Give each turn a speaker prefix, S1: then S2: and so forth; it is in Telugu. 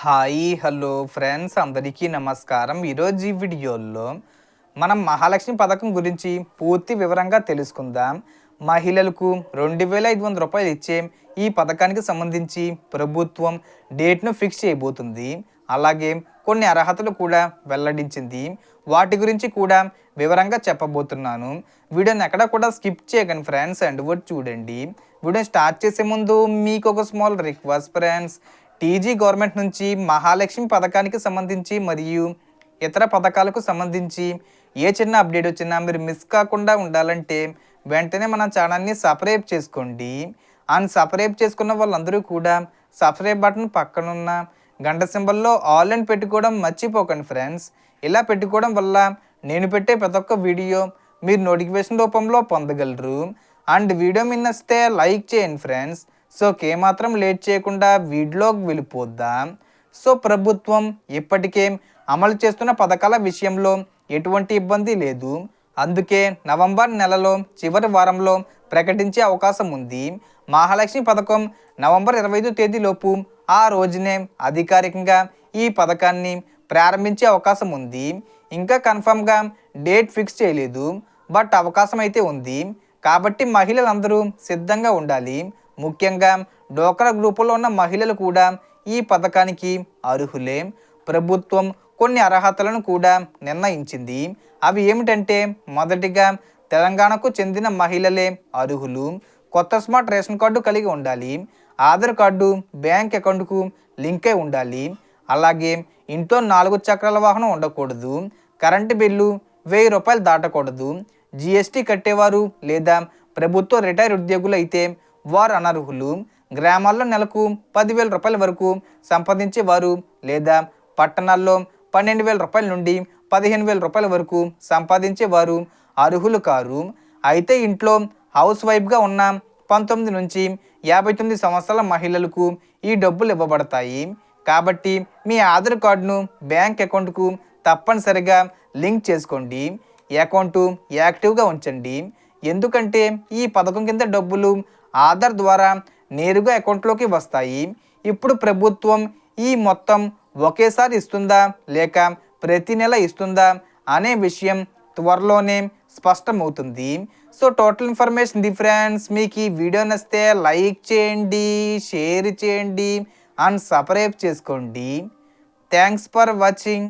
S1: హాయ్ హలో ఫ్రెండ్స్ అందరికీ నమస్కారం. ఈరోజు ఈ వీడియోలో మనం మహాలక్ష్మి పథకం గురించి పూర్తి వివరంగా తెలుసుకుందాం. మహిళలకు రెండు వేల ఐదు వందల రూపాయలు ఇచ్చే ఈ పథకానికి సంబంధించి ప్రభుత్వం డేట్ను ఫిక్స్ చేయబోతుంది. అలాగే కొన్ని అర్హతలు కూడా వెల్లడించింది. వాటి గురించి కూడా వివరంగా చెప్పబోతున్నాను. వీడియోని ఎక్కడ కూడా స్కిప్ చేయకండి ఫ్రెండ్స్ అండ్ వర్డ్ చూడండి. వీడియో స్టార్ట్ చేసే ముందు మీకు ఒక small request friends TG government నుంచి మహాలక్ష్మి పథకానికి సంబంధించి మరియు ఇతర పథకాలకు సంబంధించి ఏ చిన్న అప్డేట్ వచ్చినా మీరు మిస్ కాకుండా ఉండాలంటే వెంటనే మన ఛానల్ని సబ్స్క్రైబ్ చేసుకోండి. అండ్ సబ్స్క్రైబ్ చేసుకున్న వాళ్ళందరూ కూడా సబ్స్క్రైబ్ బటన్ పక్కనున్న గంట సింబల్లో ఆల్ అండ్ పెట్టుకోవడం మర్చిపోకండి ఫ్రెండ్స్. ఇలా పెట్టుకోవడం వల్ల నేను పెట్టే ప్రతి ఒక్క వీడియో మీరు నోటిఫికేషన్ రూపంలో పొందగలరు. అండ్ వీడియో మీ నచ్చితే లైక్ చేయండి ఫ్రెండ్స్. సో ఏమాత్రం లేట్ చేయకుండా వీడిలోకి వెళ్ళిపోద్దాం? సో ప్రభుత్వం ఇప్పటికే అమలు చేస్తున్న పథకాల విషయంలో ఎటువంటి ఇబ్బంది లేదు. అందుకే నవంబర్ నెలలో చివరి వారంలో ప్రకటించే అవకాశం ఉంది. మహాలక్ష్మి పథకం నవంబర్ ఇరవై ఐదు తేదీలోపు ఆ రోజునే అధికారికంగా ఈ పథకాన్ని ప్రారంభించే అవకాశం ఉంది. ఇంకా కన్ఫర్మ్గా డేట్ ఫిక్స్ చేయలేదు. బట్ అవకాశం అయితే ఉంది. కాబట్టి మహిళలందరూ సిద్ధంగా ఉండాలి. ముఖ్యంగా డోక్రా గ్రూపులో ఉన్న మహిళలు కూడా ఈ పథకానికి అర్హులే. ప్రభుత్వం కొన్ని అర్హతలను కూడా నిర్ణయించింది. అవి ఏమిటంటే మొదటిగా తెలంగాణకు చెందిన మహిళలే అర్హులు. కొత్త స్మార్ట్ రేషన్ కార్డు కలిగి ఉండాలి. ఆధార్ కార్డు బ్యాంక్ అకౌంట్కు లింక్ అయి ఉండాలి. అలాగే ఇంట్లో నాలుగు చక్రాల వాహనం ఉండకూడదు. కరెంటు బిల్లు వెయ్యి రూపాయలు దాటకూడదు. జిఎస్టీ కట్టేవారు లేదా ప్రభుత్వ రిటైర్ ఉద్యోగులు అయితే వారు అనర్హులు. గ్రామాల్లో నెలకు పదివేల రూపాయల వరకు సంపాదించేవారు లేదా పట్టణాల్లో పన్నెండు వేల రూపాయల నుండి పదిహేను వేల రూపాయల వరకు సంపాదించేవారు అర్హులు కారు. అయితే ఇంట్లో హౌస్ వైఫ్గా ఉన్న పంతొమ్మిది నుంచి యాభై తొమ్మిది సంవత్సరాల మహిళలకు ఈ డబ్బులు ఇవ్వబడతాయి. కాబట్టి మీ ఆధార్ కార్డును బ్యాంక్ అకౌంట్కు తప్పనిసరిగా లింక్ చేసుకోండి. అకౌంటు యాక్టివ్గా ఉంచండి. ఎందుకంటే ఈ పథకం కింద డబ్బులు ఆధార్ ద్వారా నేరుగా అకౌంట్లోకి వస్తాయి. ఇప్పుడు ప్రభుత్వం ఈ మొత్తం ఒకేసారి ఇస్తుందా లేక ప్రతి నెల ఇస్తుందా అనే విషయం త్వరలోనే స్పష్టమవుతుంది. సో టోటల్ ఇన్ఫర్మేషన్ డిఫరెన్స్ మీకు ఈ వీడియో నచ్చితే లైక్ చేయండి షేర్ చేయండి అండ్ సబ్స్క్రైబ్ చేసుకోండి. Thanks for watching.